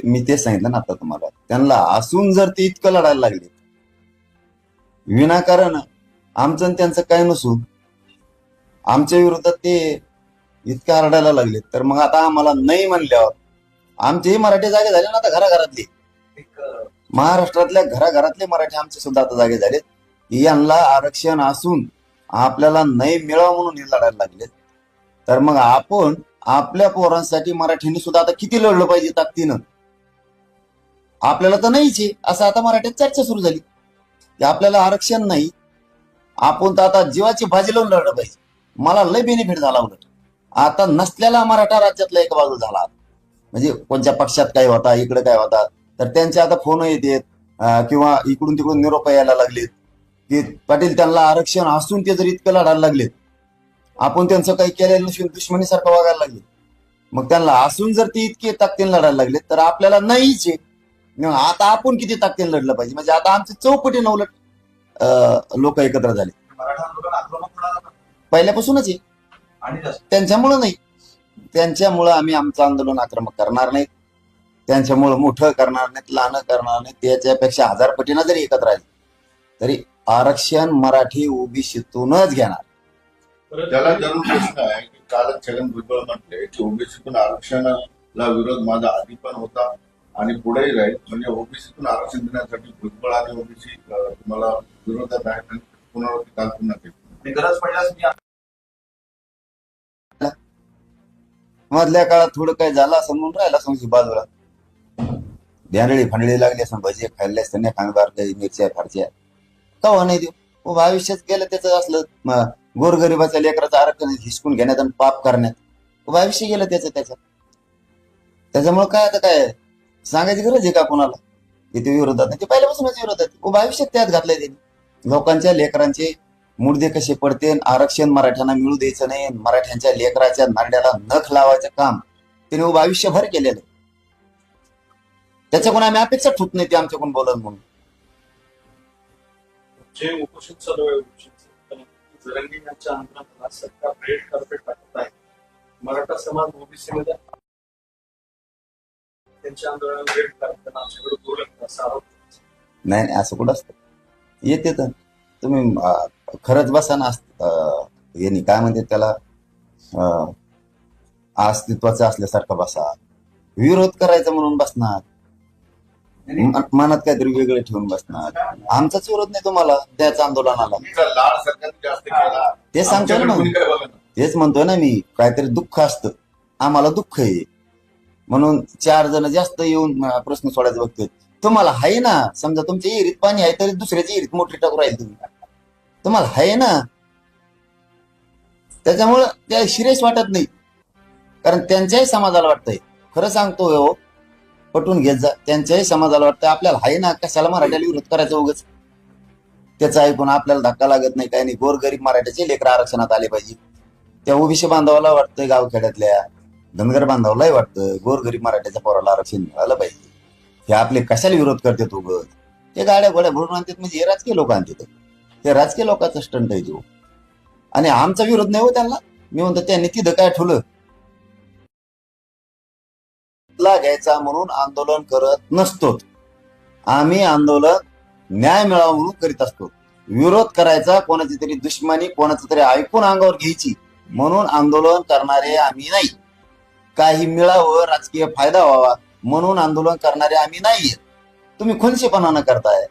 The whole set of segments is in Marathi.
मी ते सांगितलं ना आता तुम्हाला. त्यांना असून जर ते इतकं लढायला लागले. विनाकारण आमचं आणि त्यांचं काय नसून आमच्या विरोधात ते इतकं आरडायला लागले. तर मग आता आम्हाला नाही म्हणल्यावर आमचेही मराठी जागे झाले ना आता घराघरातले. महाराष्ट्रातल्या घराघरातले मराठी आमचे सुद्धा आता जागे झालेत. यांना आरक्षण असून आपल्याला नाही मिळावं म्हणून हे लढायला लागलेत. तर मग आपण आपल्या पोरांसाठी मराठीने सुद्धा आता किती लढलं पाहिजे ताकदीनं? आपल्याला तर नाहीच आहे. असं आता मराठ्यात चर्चा सुरू झाली. की आपल्याला आरक्षण नाही. आपण तर आता जीवाची भाजी लावून लढलं पाहिजे मला लय बेनिफिट झाला उलट. आता नसलेला मराठा राज्यातला एक बाजू झाला. म्हणजे कोणत्या पक्षात काय होता इकडे काय होता तर त्यांचे आता फोन येतात किंवा इकडून तिकडून निरोप यायला लागलेत. की पाटील त्यांना आरक्षण असून ते जर इतकं लढायला लागलेत. आपण त्यांचं काही केलेलं नसून दुश्मनीसारखं वागायला लागले मग त्यांना असून जर ते इतके ताकदीने लढायला लागले तर आपल्याला नाहीच आहे. आता आपण किती ताकदीने लढलं पाहिजे? म्हणजे आता आमचे चौपटीनं उलट लोक एकत्र झाले. पहिल्यापासूनच आहे. त्यांच्यामुळं नाही. त्यांच्यामुळं आम्ही आमचं आंदोलन आक्रमक करणार नाही त्यांच्यामुळं मोठं करणार नाहीत लहान करणार नाही त्याच्यापेक्षा हजार पटीनं जरी एकत्र आले तरी आरक्षण मराठी ओबीसीतूनच घेणार. त्याला जरूर प्रश्न आहे की काल छगन भुजबळ म्हटले की ओबीसीतून आरक्षणाला विरोध माझा आधी पण होता. आणि पुढेही राहील म्हणजे ओबीसीतून आरक्षण देण्यासाठी भुजबळ आणि ओबीसी तुम्हाला विरोधात आहेत आणि पुनरावृत्ती काल पुन्हा केली. आणि गरज पडल्यास मी मधल्या काळात थोडं काय झालं असं म्हणून राहिला समजी बाजूला. ध्यानळी फांडळी लागली असं भजे खाल्ले खांबार काही मिरच्या फारच्या. कवा नाही देऊ? हो भविष्यात गेलं त्याचं असलं गोरगरिबाच्या लेकराचं आरक्षण हिसकून घेण्यात आणि पाप करण्यात. हो, भविष्य गेलं त्याचं त्याच्यात त्याच्यामुळे काय आता काय? सांगायची गरज आहे का कोणाला? की ते विरोधात नाही. ते पहिल्यापासूनच विरोधात आहे. आयुष्यात त्यात घातलंय त्यांनी. लोकांच्या लेकरांचे मुर्दे कसे पडते आरक्षण मराठ्यांना मिळू द्यायचं नाही मराठ्यांच्या लेकराच्या नारड्याला नख लावायचं काम त्याने उभं आयुष्यभर केलेलं आहे. त्याच्याकडून आम्ही अपेक्षा ठुत नाही ते आमच्याकडून बोलत म्हणून. जे उपोषण चालू आहे उपोषणचं, यांच्या आंदोलनाला सरकार रेड कार्पेट टाकत आहे. मराठा समाज ओबीसी मध्ये त्यांच्या आंदोलनाला रेड कार्पेट आमच्याकडे दुर्लक्ष असा आरोप नाही नाही, असं कुठं असतं? येते तर. तुम्ही खरंच बसा ना यांनी काय म्हणते त्याला? अस्तित्वाचं असल्यासारखं बसा. विरोध करायचा म्हणून बसणार. मनात काहीतरी वेगळे ठेवून बसणार. आमचाच विरोध नाही तुम्हाला त्याच आंदोलनाला. ते बघा ना. तेच म्हणतोय ना मी काहीतरी दुःख असतं. आम्हाला दुःख आहे. म्हणून चार जण जास्त येऊन प्रश्न सोडायचे बघतोय. तुम्हाला आहे ना समजा तुमच्या विहिरीत पाणी आहे तरी दुसऱ्याची विहिरीत मोठी टाकू राहील तुम्ही. तुम्हाला आहे ना? त्याच्यामुळं त्या शिरेश वाटत नाही. कारण त्यांच्याही समाजाला वाटतंय. खरं सांगतो हो पटून घेत जा. त्यांच्याही समाजाला वाटतं आपल्याला आहे ना कशाला मराठ्याला विरोध करायचा उगच? त्याचं ऐकून आपल्याला धक्का लागत नाही काही नाही. गोरगरीब मराठ्याचे लेकर आरक्षणात आले पाहिजे. त्या ओबीसी बांधवाला वाटतंय गावखेड्यातल्या. धनगर बांधवालाही वाटतं. गोरगरीब मराठ्याच्या पोराला आरक्षण मिळालं पाहिजे. हे आपले कशाला विरोध करतात उगत? ते गाड्या गोड्या भरून आणतात म्हणजे हे राजकीय लोक आणतात. ते राजकीय लोकांचा स्टंट आहे तो. आणि आमचा विरोध नाही हो त्यांना. मी म्हणतो त्यांनी तिथं काय ठेवलं? घ्यायचा म्हणून आंदोलन करत नसतो आम्ही आंदोलन न्याय मिळावा म्हणून करीत असतो विरोध करायचा कोणाची तरी दुश्मनी कोणाचं तरी ऐकून अंगावर घ्यायची. म्हणून आंदोलन करणारे आम्ही नाही. काही मिळावं राजकीय फायदा व्हावा म्हणून आंदोलन करणारे आम्ही नाहीये. तुम्ही खुनशीपणानं करताय.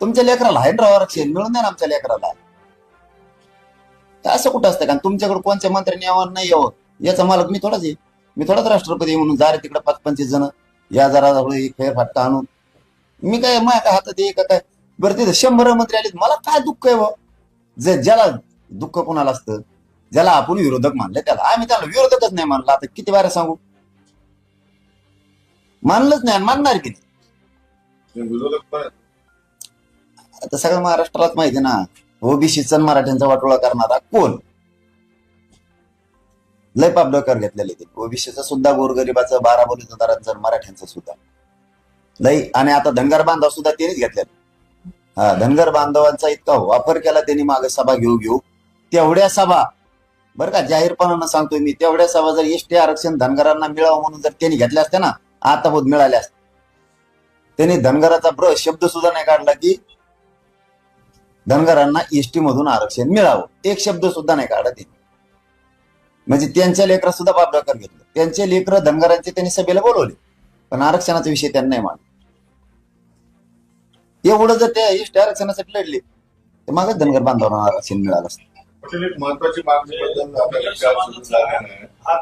तुमच्या लेकराला आहे ना आरक्षण? मिळून द्या ना आमच्या लेकराला. असं कुठं असतं? कारण तुमच्याकडे कोणत्या मंत्र्यांनी यावं नाही यावं याचा मालक मी थोडाच आहे. मी थोडाच राष्ट्रपती म्हणून जा रे तिकडे पाच पंचवीस जण. या जरा फेर फाटका आणून. मी काय माझ्या हातात आहे का काय? बरं तिथे शंभर मंत्री आले मला काय दुःख आहे बुवा? जे ज्याला दुःख कोणाला असतं? ज्याला आपण विरोधक मानले त्याला. आम्ही त्याला विरोधकच नाही मानला. आता किती बारा सांगू? मानलंच नाही मानणार किती? आता सगळ्या महाराष्ट्रालाच माहिती ना. ओबीसीचा मराठ्यांचा वाटोळा करणारा कोण? लय पाप डोक्यावर घेतलेले ते. ओबीसीचं सुद्धा गोरगरिबाचं बारा बलुतेदारांचं मराठ्यांचं सुद्धा. लय. आणि आता धनगर बांधव सुद्धा त्यांनीच घेतलेले. हा धनगर बांधवांचा इतका वापर केला त्यांनी मागे सभा घेऊ घेऊ तेवढ्या सभा बरं का जाहीरपणानं सांगतोय मी. तेवढ्या सभा जर एसटी आरक्षण धनगरांना मिळावं म्हणून जर त्यांनी घेतल्या असत्या ना आता बोध मिळाले असते त्यांनी धनगराचा ब्र शब्द सुद्धा नाही काढला की धनगरांना एसटी मधून आरक्षण मिळावं. एक शब्द सुद्धा नाही काढला त्यांनी. म्हणजे त्यांच्या लेकर सुद्धा बापडाकर घेतलं. त्यांचे लेकर धनगरांचे त्यांनी सभेला बोलवले. पण आरक्षणाचा विषय त्यांना नाही मांडला. एवढं जर त्या एसटी आरक्षणासाठी लढले तर मागच धनगर बांधवांना आरक्षण मिळालं असतं. पटेल एक महत्वाची मागणी नाही. हा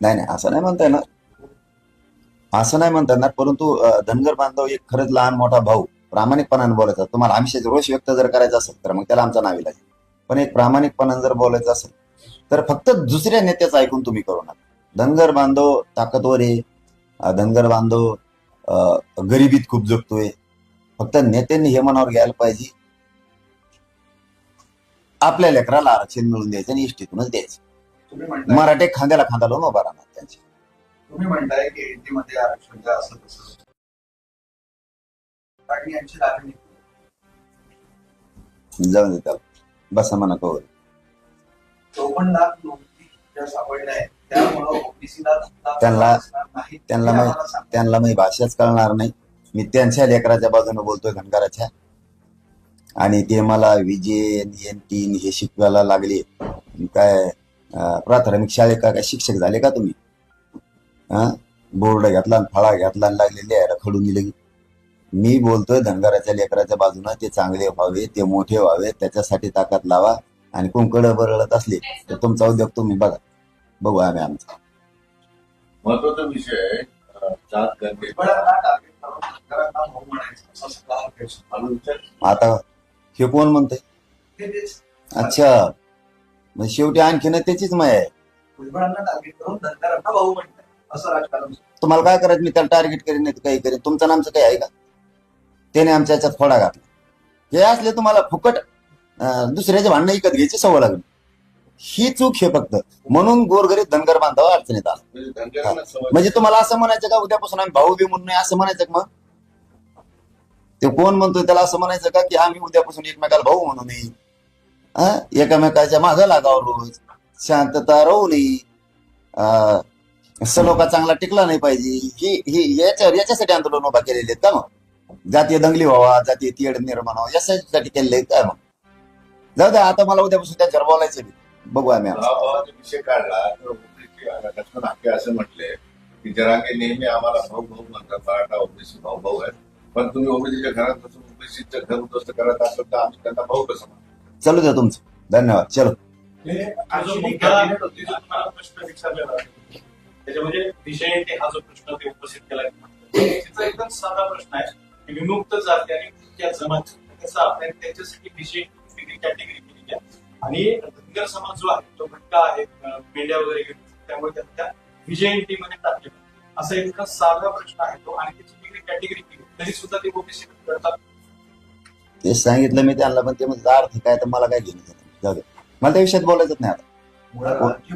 नाही. नाही असं नाही म्हणता येणार. असं नाही म्हणता येणार परंतु धनगर बांधव एक खरंच लहान मोठा भाऊ प्रामाणिकपणाने बोलायचा. तुम्हाला आमिषाचा रोष व्यक्त जर करायचा असेल तर मग त्याला आमचा नावी लागेल. पण एक प्रामाणिकपणाने जर बोलायचं असेल तर फक्त दुसऱ्या नेत्याचं ऐकून तुम्ही करू नका. धनगर बांधव ताकदवर आहे. धनगर बांधव अं, गरिबीत खूप जगतोय. फक्त नेत्यांनी हे मनावर घ्यायला पाहिजे. आपल्या लेकराला आरक्षण मिळून द्यायचं आणि इष्टीतूनच द्यायचं. मराठे खांद्याला खांदा लावून उभा राहणार त्यांचे. तुम्ही म्हणताय की एनटी मध्ये आरक्षण द्या असं तसं. आणि यांची लागणी जाऊन बसा म्हणा कवर. चौपन्न लाख आहेत त्यांना- त्यांना. त्यांना मी भाषाच कळणार नाही. मी त्यांच्या लेकराच्या बाजूने बोलतोय धनगराच्या आणि ते मला विजय एन टी हे शिकवायला लागले. काय प्राथमिक शाळेत का काय शिक्षक झाले का तुम्ही? हा बोर्ड घेतला आणि फळा घेतला आणि लागले लिहायला खडून दिलं. मी बोलतोय धनगराच्या लेकराच्या बाजूने ते चांगले व्हावे ते मोठे व्हावे त्याच्यासाठी ताकद लावा आणि कुंकड बरळत असले तर तुमचा उद्योग तुम्ही बघा. बघू आम्ही आमचा. महत्त्वाचा विषय आहे आता हे कोण म्हणतंय? ते तेच अच्छा. मग शेवटी आणखीन त्याचीच माय आहे. भुजबळांना टार्गेट करून धनगरांना भाऊ म्हणतात. असं राजकारण सुरू. तुम्हाला काय करायचं? मी त्याला टार्गेट करीन नाही काही करीन. तुमचं नामचं काही आहे का? त्याने आमच्या याच्यात फोडा घातला. हे असले तुम्हाला फुकट दुसऱ्याचे भांडणं विकत घ्यायची सवय लागली. ही चूक हे फक्त. म्हणून गोरगरीब धनगर बांधावा अडचणीत आला. म्हणजे म्हणजे तुम्हाला असं म्हणायचं का उद्यापासून आम्ही भाऊ बी म्हणून नाही असं म्हणायचं का मग? ते कोण म्हणतोय त्याला असं म्हणायचं का की आम्ही उद्यापासून एकमेकाला भाऊ म्हणू नये? हा? मागं लागावं रोज. शांतता राहू नये. सलोका सलोखा चांगला टिकला नाही पाहिजे. ही ही याच्या याच्यासाठी आंदोलन उभा केलेले आहेत का मग? जातीय दंगली व्हावा जातीय तीड निर्माण व्हावा याच्यासाठी केलेले आहेत काय मग? जाऊ द्या आता मला उद्यापासून त्यांच्यावर बोलायचं बघू आम्ही विषय काढला. लक्ष्मण असं म्हटले की जरांगे नेहमी आम्हाला भाऊ भाऊ म्हणतात मराठा ओबीसी भाऊ भाऊ आहेत. पण तुम्ही ओबीसीच्या घरात बसून ओबीसीचं घर उद्ध्वस्त करत असाल तर आम्ही त्यांना भाऊ कसं चलू द्या तुमचं. धन्यवाद. चलो. हे हा जो actually मुद्दा cabinet होती. जो तुम्हाला प्रश्न विचारलेला आहे त्याच्यामध्ये हा जो प्रश्न ते उपस्थित केलाय त्याचा एकदम साधा प्रश्न आहे. की विमुक्त जाती आणि त्या जमात कसं आपण त्याच्यासाठी विषय वेगळी कॅटेगरी केली आहे. आणि धनगर समाज जो आहे तो भटका आहे अं, मेंढ्या वगैरे घेतो त्यामुळे त्या- त्या विजय टी मध्ये टाकले असा इतका साधा प्रश्न आहे तो. आणि त्याची वेगळी कॅटेगरी केली. तरी सुद्धा ते ओबीसी करतात. तेच सांगितलं मी त्यांना पण ते म्हणजे अर्थ काय तर मला काय घेणं देणं नाही. जाऊ दे. मला त्या विषयात बोलायचंच नाही आता.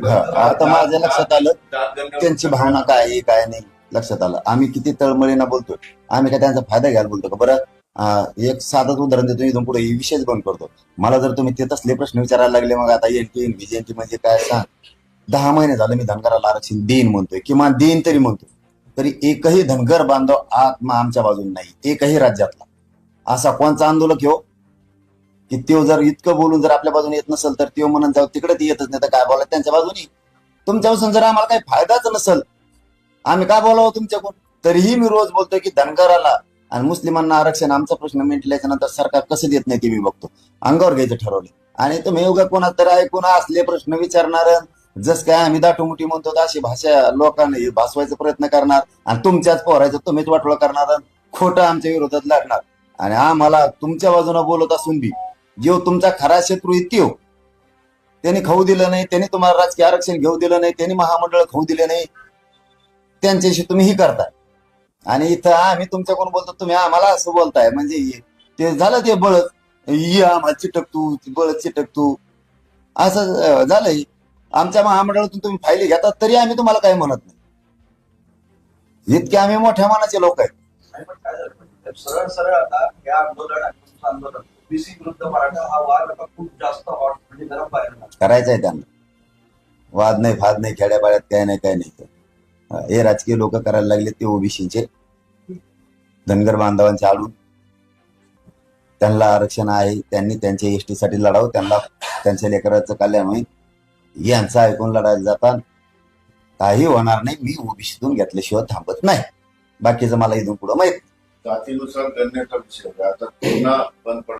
हा, आता माझ्या लक्षात आलं त्यांची भावना काय आहे काय नाही लक्षात आलं. आम्ही किती तळमळीनं बोलतोय आम्ही काय त्यांचा फायदा घ्यायला बोलतो का? बरं अं, एक साधंच उदाहरण देतो इथून पुढे विषयच बंद करतो. मला जर तुम्ही ते तसले प्रश्न विचारायला लागले मग आता एनटी बीजेएनटी म्हणजे काय सांग? दहा महिने झालं मी धनगराला आरक्षण देईन म्हणतोय किमान देईन तरी म्हणतोय. तरी एकही धनगर बांधव आत्मा आमच्या बाजूने नाही एकही राज्यातला. असा कोणचा आंदोलक हो? की त्यो जर इतकं बोलून जर आपल्या बाजूने येत नसेल तर त्यो म्हणून जाऊ तिकडे ती येतच नाही. तर काय बोला त्यांच्या बाजूने? तुमच्यापासून जर आम्हाला काही फायदाच नसेल आम्ही काय बोलावं तुमच्याकडून? तरीही मी रोज बोलतोय की धनगराला आणि मुस्लिमांना आरक्षण आमचा प्रश्न मिटल्याच्या नंतर सरकार कसं देत नाही ते मी बघतो. अंगावर घ्यायचं ठरवलं आणि तुम्ही उगा कोणा तर ऐकून असले प्रश्न विचारणार जस काय आम्ही दाटोमुटी म्हणतो अशी भाषा लोकांना भासवायचा प्रयत्न करणार आणि तुमच्याच पोरायचं तुम्हीच वाटोळा करणार आणि खोटं आमच्या विरोधात लागणार आणि आम्हाला तुमच्या बाजूने बोलत असून बी जेव तुमचा खरा शत्रू आहे त्यो त्यांनी खाऊ दिलं नाही त्यांनी तुम्हाला राजकीय आरक्षण घेऊ दिलं नाही त्यांनी महामंडळ खाऊ दिले नाही त्यांच्याशी तुम्ही ही करताय आणि इथं आम्ही तुमच्याकडून बोलतो तुम्ही आम्हाला असं बोलताय म्हणजे ते झालं ते बळत ये आम्हाला चिटक तू बळत चिटक तू. असं झालंय. आमच्या महामंडळातून तुम्ही फायली घेतात तरी आम्ही तुम्हाला काही म्हणत नाही. इतके आम्ही मोठ्या मानाचे लोक आहेत. सरळ सरळ आता या आंदोलन ओबीसी विरुद्ध मराठा हा वाद आता खूप जास्त हॉट म्हणजे गरम करायचं आहे त्यांना. वाद नाही फाद नाही खेड्यापाड्यात काय नाही काय नाही. हे राजकीय लोक करायला लागले ते ओबीसीचे. धनगर बांधवांचे आडून. त्यांना आरक्षण आहे त्यांनी त्यांच्या एसटी साठी लढावं त्यांना त्यांच्या लेकराचं कल्याण होईल. यांचं ऐकून लढायला जातात काही होणार नाही. मी ओबीसीतून घेतल्याशिवाय थांबत नाही. बाकीचं मला इथून पुढं माहीत जातीनुसार गणनेचा विषय आहे. आता पुन्हा बंद पडला